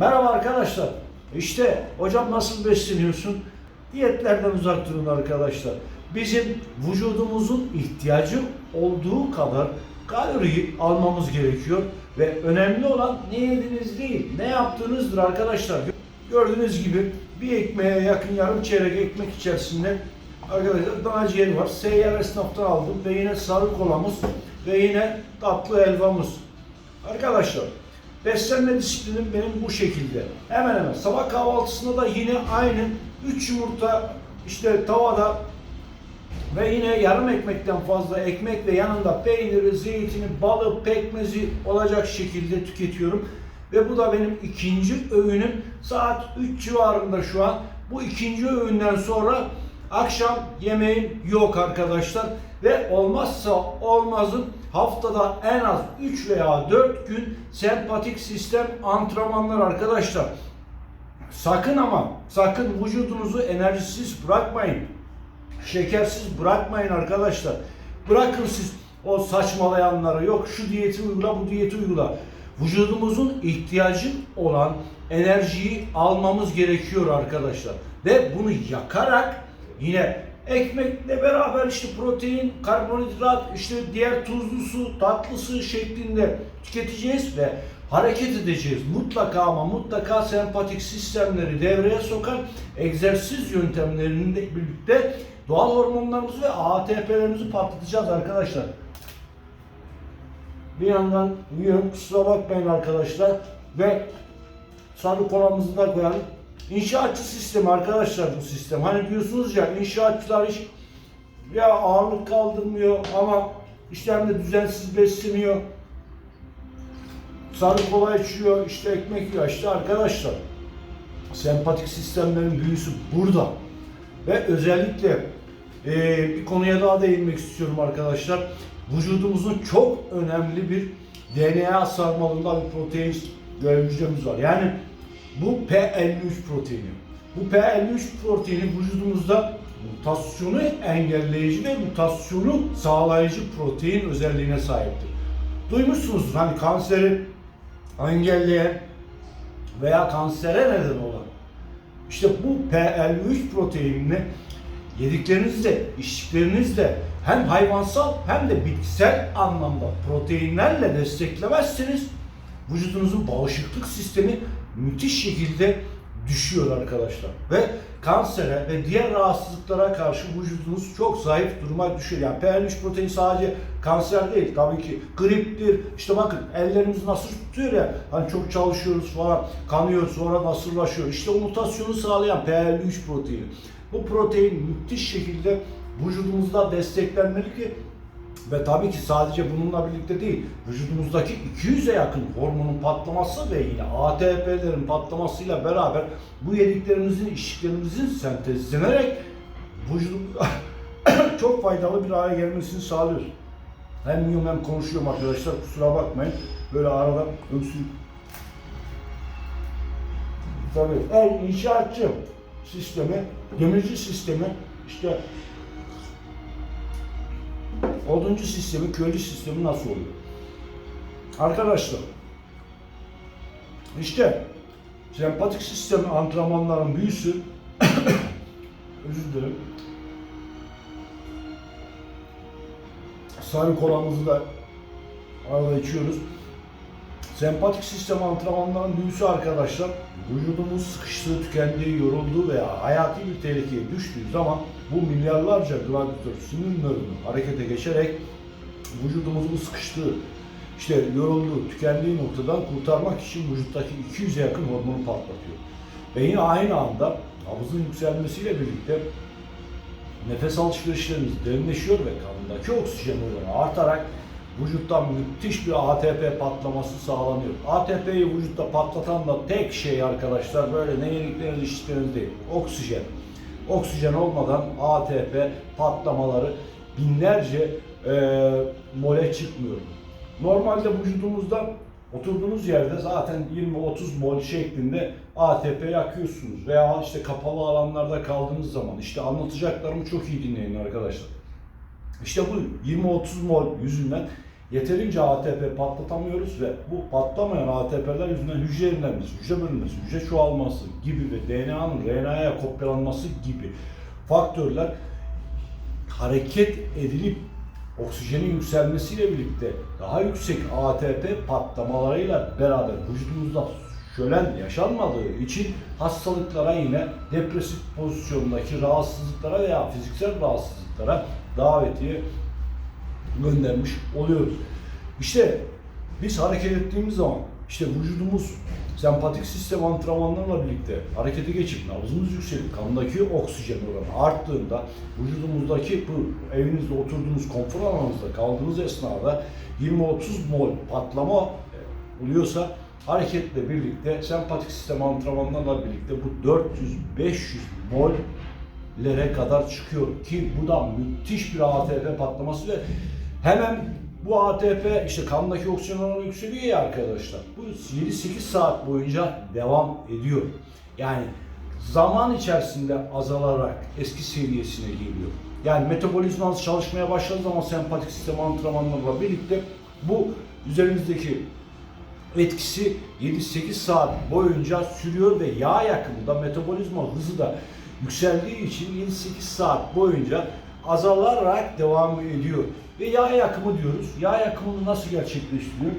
Merhaba arkadaşlar. İşte hocam nasıl besleniyorsun? Diyetlerden uzak durun arkadaşlar. Bizim vücudumuzun ihtiyacı olduğu kadar kaloriyi almamız gerekiyor ve önemli olan ne yediğiniz değil, ne yaptığınızdır arkadaşlar. Gördüğünüz gibi bir ekmeğe yakın yarım çeyrek ekmek içerisinde arkadaşlar dana ciğeri var. Seyyar esnaftan aldım ve yine sarı kolamız ve yine tatlı helvamız. Arkadaşlar beslenme disiplinim benim bu şekilde. Hemen hemen sabah kahvaltısında da yine aynı 3 yumurta işte tavada ve yine yarım ekmekten fazla ekmek ve yanında peyniri, zeytini, balı, pekmezi olacak şekilde tüketiyorum. Ve bu da benim ikinci öğünüm. Saat 3 civarında şu an. Bu ikinci öğünden sonra akşam yemeğim yok arkadaşlar. Ve olmazsa olmazım haftada en az 3 veya 4 gün sempatik sistem antrenmanlar arkadaşlar. Sakın ama sakın vücudunuzu enerjisiz bırakmayın. Şekersiz bırakmayın arkadaşlar. Bırakın siz o saçmalayanları. Yok şu diyeti uygula, bu diyeti uygula. Vücudumuzun ihtiyacı olan enerjiyi almamız gerekiyor arkadaşlar. Ve bunu yakarak yine ekmekle beraber işte protein, karbonhidrat, işte diğer tuzlusu, tatlısı şeklinde tüketeceğiz ve hareket edeceğiz. Mutlaka ama mutlaka sempatik sistemleri devreye sokan egzersiz yöntemleriyle birlikte doğal hormonlarımızı ve ATP'lerimizi patlatacağız arkadaşlar. Bir yandan yiyorum kusura bakmayın arkadaşlar ve sarı kolamızı da koyalım. İnşaatçı sistemi arkadaşlar bu sistem. Hani diyorsunuz ya inşaatçılar hiç ya ağırlık kaldırmıyor ama işte hem de düzensiz besleniyor. Sarı kola içiyor, işte ekmek yiyor. İşte arkadaşlar sempatik sistemlerin büyüsü burada. Ve özellikle e, bir konuya daha değinmek istiyorum arkadaşlar. Vücudumuzun çok önemli bir DNA sarmalında bir protein hücremiz var. Yani bu P53 proteini. Bu P53 proteini vücudumuzda mutasyonu engelleyici ve mutasyonu sağlayıcı protein özelliğine sahiptir. Duymuşsunuz hani kanseri engelleyen veya kansere neden olan işte bu P53 proteinini yediklerinizde, içtiklerinizde hem hayvansal hem de bitkisel anlamda proteinlerle desteklemezseniz vücudunuzun bağışıklık sistemi müthiş şekilde düşüyor arkadaşlar. Ve kansere ve diğer rahatsızlıklara karşı vücudunuz çok zayıf duruma düşüyor. Yani P53 protein sadece kanser değil tabii ki griptir. İşte bakın ellerimiz nasıl tutuyor ya hani çok çalışıyoruz falan kanıyor sonra nasırlaşıyor. İşte mutasyonu sağlayan P53 proteini. Bu protein müthiş şekilde vücudumuzda desteklenmeli ki ve tabii ki sadece bununla birlikte değil, vücudumuzdaki 200'e yakın hormonun patlaması ve yine ATP'lerin patlamasıyla beraber bu yediklerimizin, içtiklerimizin sentezlenerek vücudun çok faydalı bir hale gelmesini sağlıyor. Hem yiyorum hem konuşuyorum arkadaşlar, kusura bakmayın. Böyle arada öksürük. Tabii el inşaatçı sistemi, demirci sistemi, işte oduncu sistemi, köylü sistemi nasıl oluyor? Arkadaşlar, işte sempatik sistemi antrenmanların büyüsü, özür dilerim, sarı kolamızı da arada içiyoruz. Sempatik sistem antrenmanların büyüsü arkadaşlar, vücudumuz sıkıştığı, tükendiği, yorulduğu veya hayati bir tehlikeye düştüğü zaman bu milyarlarca gladiyatör sinir nörünü harekete geçerek vücudumuzun sıkıştığı, işte yorulduğu, tükendiği noktadan kurtarmak için vücuttaki 200'e yakın hormonu patlatıyor. Ve yine aynı anda nabızın yükselmesiyle birlikte nefes alışverişlerimiz derinleşiyor ve kanındaki oksijen oranı artarak vücuttan müthiş bir ATP patlaması sağlanıyor. ATP'yi vücutta patlatan da tek şey arkadaşlar böyle ne yedikleriniz içtikleriniz değil. Oksijen. Oksijen olmadan ATP patlamaları binlerce e, mole çıkmıyor. Normalde vücudumuzda oturduğunuz yerde zaten 20-30 mol şeklinde ATP yakıyorsunuz veya işte kapalı alanlarda kaldığınız zaman işte anlatacaklarımı çok iyi dinleyin arkadaşlar. İşte bu 20-30 mol yüzünden yeterince ATP patlatamıyoruz ve bu patlamayan ATP'ler yüzünden hücre yenilenmesi, hücre bölünmesi, hücre çoğalması gibi ve DNA'nın RNA'ya kopyalanması gibi faktörler hareket edilip oksijenin yükselmesiyle birlikte daha yüksek ATP patlamalarıyla beraber vücudumuzda şölen yaşanmadığı için hastalıklara yine depresif pozisyondaki rahatsızlıklara veya fiziksel rahatsızlıklara davetiye göndermiş oluyoruz. İşte biz hareket ettiğimiz zaman işte vücudumuz sempatik sistem antrenmanlarla birlikte harekete geçip nabzımız yükselip kandaki oksijen oranı arttığında vücudumuzdaki bu evinizde oturduğunuz konfor alanınızda kaldığınız esnada 20-30 mol patlama oluyorsa hareketle birlikte sempatik sistem antrenmanlarla birlikte bu 400-500 mollere kadar çıkıyor ki bu da müthiş bir ATP patlaması ve hemen bu ATP işte kandaki oksijen oranı yükseliyor ya arkadaşlar. Bu 7-8 saat boyunca devam ediyor. Yani zaman içerisinde azalarak eski seviyesine geliyor. Yani metabolizmanız çalışmaya başladığı zaman sempatik sistem antrenmanlarla birlikte bu üzerinizdeki etkisi 7-8 saat boyunca sürüyor ve yağ yakımı da metabolizma hızı da yükseldiği için 7-8 saat boyunca azalarak devam ediyor. Ve yağ yakımı diyoruz. Yağ yakımını nasıl gerçekleştiriyor?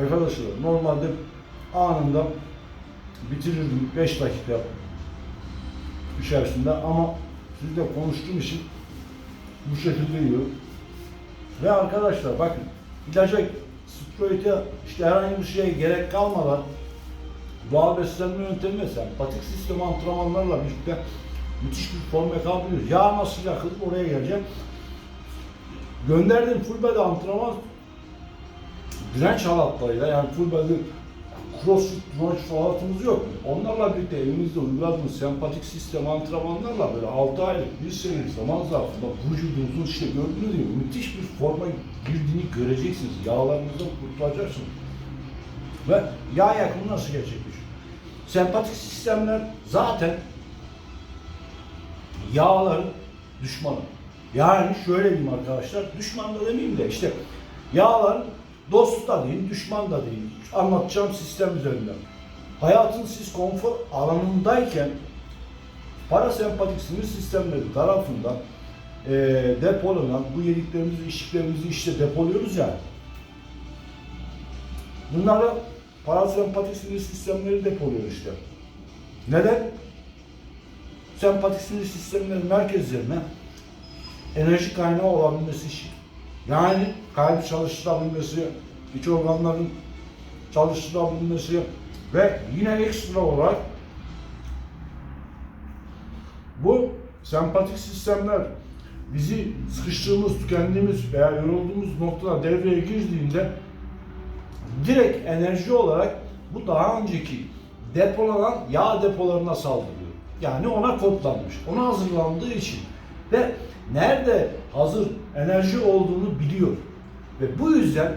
Arkadaşlar normalde anında bitirirdim 5 dakika içerisinde ama sizle konuştuğum için bu şekilde yiyor. Ve arkadaşlar bakın ilaca, steroide işte herhangi bir şeye gerek kalmadan doğal beslenme yöntemi ve sempatik sistem antrenmanlarla birlikte müthiş bir form yakalıyoruz. Yağ nasıl yakılır oraya geleceğim. Gönderdiğim full body antrenman direnç halatlarıyla yani full body crossfit direnç halatımız yok. Onlarla birlikte evimizde uyguladığımız sempatik sistem antrenmanlarla böyle 6 aylık, 1 senelik zaman zarfında vücudunuzun işte gördüğünüz gibi müthiş bir forma girdiğini göreceksiniz. Yağlarınızdan kurtulacaksınız. Ve yağ yakımı nasıl gerçekleşiyor? Sempatik sistemler zaten yağların düşmanı. Yani şöyle diyeyim arkadaşlar, düşman da demeyeyim de işte yağların dostu da değil, düşman da değil. Anlatacağım sistem üzerinden. Hayatın siz konfor alanındayken parasempatik sinir sistemleri tarafından e, depolanan bu yediklerimizi, içtiklerimizi işte depoluyoruz ya. Bunları parasempatik sinir sistemleri depoluyor işte. Neden? Sempatik sinir sistemleri merkezlerine enerji kaynağı olabilmesi için. Yani kalp çalıştırabilmesi, iç organların çalıştırabilmesi ve yine ekstra olarak bu sempatik sistemler bizi sıkıştığımız, tükendiğimiz veya yorulduğumuz noktada devreye girdiğinde direkt enerji olarak bu daha önceki depolanan yağ depolarına saldırıyor. Yani ona kodlanmış, ona hazırlandığı için ve nerede hazır enerji olduğunu biliyor. Ve bu yüzden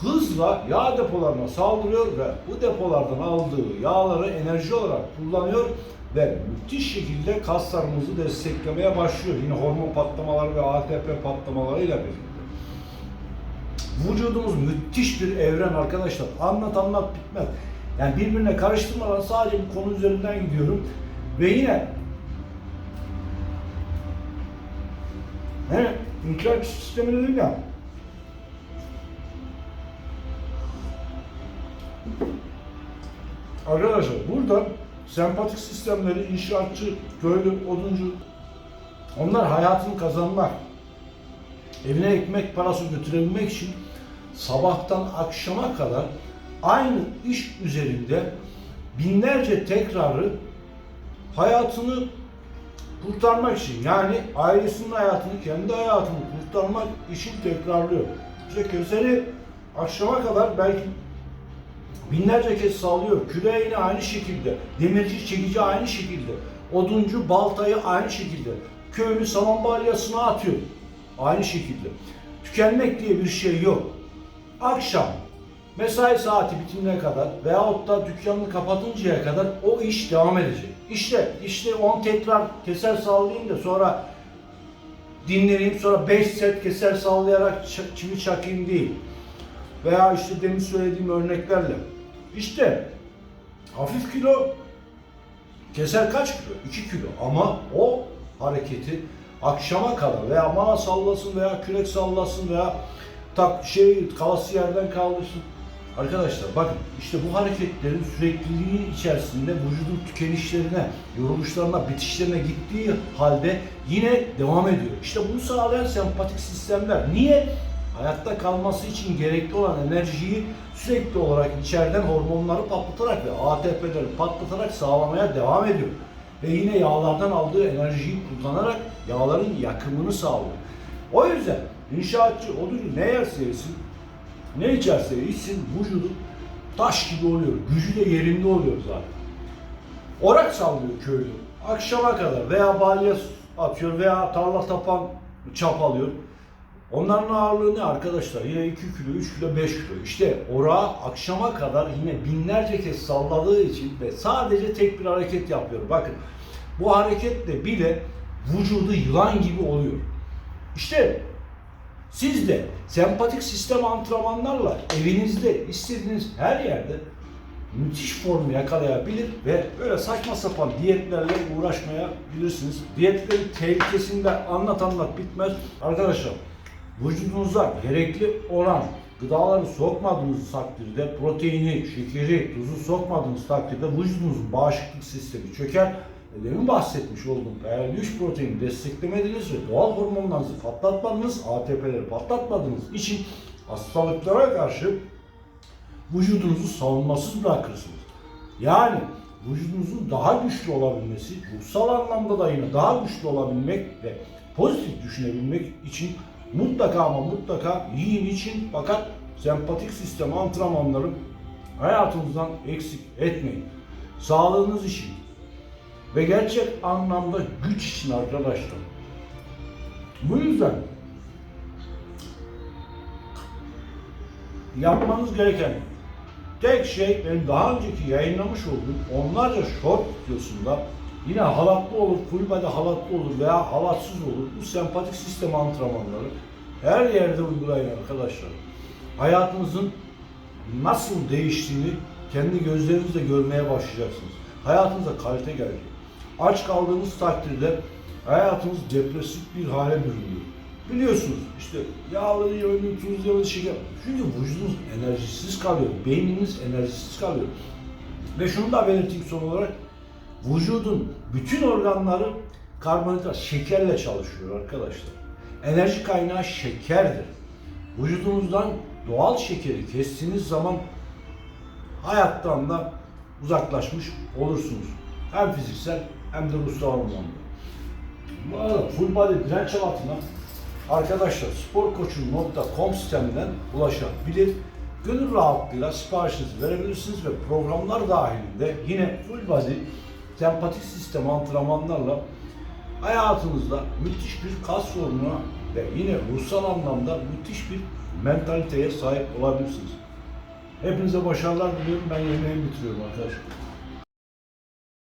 hızla yağ depolarına saldırıyor ve bu depolardan aldığı yağları enerji olarak kullanıyor ve müthiş şekilde kaslarımızı desteklemeye başlıyor. Yine hormon patlamaları ve ATP patlamalarıyla birlikte. Vücudumuz müthiş bir evren arkadaşlar. Anlat anlat bitmez. Yani birbirine karıştırmadan sadece bu konu üzerinden gidiyorum. Ve yine he, inkılap sistemi dedim ya. Arkadaşlar burada sempatik sistemleri inşaatçı, köylü, oduncu onlar hayatını kazanmak, evine ekmek parası götürebilmek için sabahtan akşama kadar aynı iş üzerinde binlerce tekrarı hayatını kurtarmak için yani ailesinin hayatını, kendi hayatını kurtarmak için tekrarlıyor. İşte keseri akşama kadar belki binlerce kez sallıyor. Yine aynı şekilde, demirci çekici aynı şekilde, oduncu baltayı aynı şekilde, köylü saman balyasına atıyor. Aynı şekilde. Tükenmek diye bir şey yok. Akşam mesai saati bitimine kadar veyahut da dükkanını kapatıncaya kadar o iş devam edecek. İşte işte 10 tekrar keser sallayayım da sonra dinleneyim sonra 5 set keser sallayarak çivi çakayım değil. Veya işte demin söylediğim örneklerle. İşte hafif kilo keser kaç kilo? 2 kilo ama o hareketi akşama kadar veya mala sallasın veya kürek sallasın veya tak şey kalası yerden kaldırsın. Arkadaşlar bakın işte bu hareketlerin sürekliliği içerisinde vücudun tükenişlerine, yoruluşlarına, bitişlerine gittiği halde yine devam ediyor. İşte bunu sağlayan sempatik sistemler. Niye? Hayatta kalması için gerekli olan enerjiyi sürekli olarak içeriden hormonları patlatarak ve ATP'leri patlatarak sağlamaya devam ediyor. Ve yine yağlardan aldığı enerjiyi kullanarak yağların yakımını sağlıyor. O yüzden inşaatçı odunu ne yerse yesin, ne içerse içsin vücudu taş gibi oluyor. Gücü de yerinde oluyor zaten. Orak sallıyor köylü. Akşama kadar veya balya atıyor veya tarla tapan çapalıyor. Onların ağırlığı ne arkadaşlar? Yine 2 kilo, 3 kilo, 5 kilo. İşte orağı akşama kadar yine binlerce kez salladığı için ve sadece tek bir hareket yapıyor. Bakın bu hareketle bile vücudu yılan gibi oluyor. İşte siz de sempatik sistem antrenmanlarla evinizde istediğiniz her yerde müthiş formu yakalayabilir ve böyle saçma sapan diyetlerle uğraşmayabilirsiniz. Diyetlerin tehlikesini de anlat anlat bitmez. Arkadaşlar vücudunuza gerekli olan gıdaları sokmadığınız takdirde proteini, şekeri, tuzu sokmadığınız takdirde vücudunuzun bağışıklık sistemi çöker. Demin bahsetmiş olduğum eğer 3 proteini desteklemediniz ve doğal hormonlarınızı patlatmadınız, ATP'leri patlatmadığınız için hastalıklara karşı vücudunuzu savunmasız bırakırsınız. Yani vücudunuzun daha güçlü olabilmesi, ruhsal anlamda da yine daha güçlü olabilmek ve pozitif düşünebilmek için mutlaka ama mutlaka yiyin için fakat sempatik sistem antrenmanları hayatınızdan eksik etmeyin. Sağlığınız için ve gerçek anlamda güç için arkadaşlar. Bu yüzden yapmanız gereken tek şey benim daha önceki yayınlamış olduğum onlarca short videosunda yine halatlı olur, full body halatlı olur veya halatsız olur. Bu sempatik sistem antrenmanları her yerde uygulayın arkadaşlar. Hayatınızın nasıl değiştiğini kendi gözlerinizle görmeye başlayacaksınız. Hayatınıza kalite gelecek. Aç kaldığınız takdirde hayatınız depresif bir hale bürünüyor. Biliyorsunuz işte yağlı yönlü, tuzlu şeker. Çünkü vücudunuz enerjisiz kalıyor. Beyniniz enerjisiz kalıyor. Ve şunu da belirteyim son olarak. Vücudun bütün organları karbonhidrat, şekerle çalışıyor arkadaşlar. Enerji kaynağı şekerdir. Vücudunuzdan doğal şekeri kestiğiniz zaman hayattan da uzaklaşmış olursunuz. Hem fiziksel hem de ruhsal anlamda. Bu arada full body direnç halatına arkadaşlar sporkoçu.com sitesinden ulaşabilir. Gönül rahatlığıyla siparişinizi verebilirsiniz ve programlar dahilinde yine full body sempatik sistem antrenmanlarla hayatınızda müthiş bir kas formuna ve yine ruhsal anlamda müthiş bir mentaliteye sahip olabilirsiniz. Hepinize başarılar diliyorum. Ben yemeğimi bitiriyorum arkadaşlar.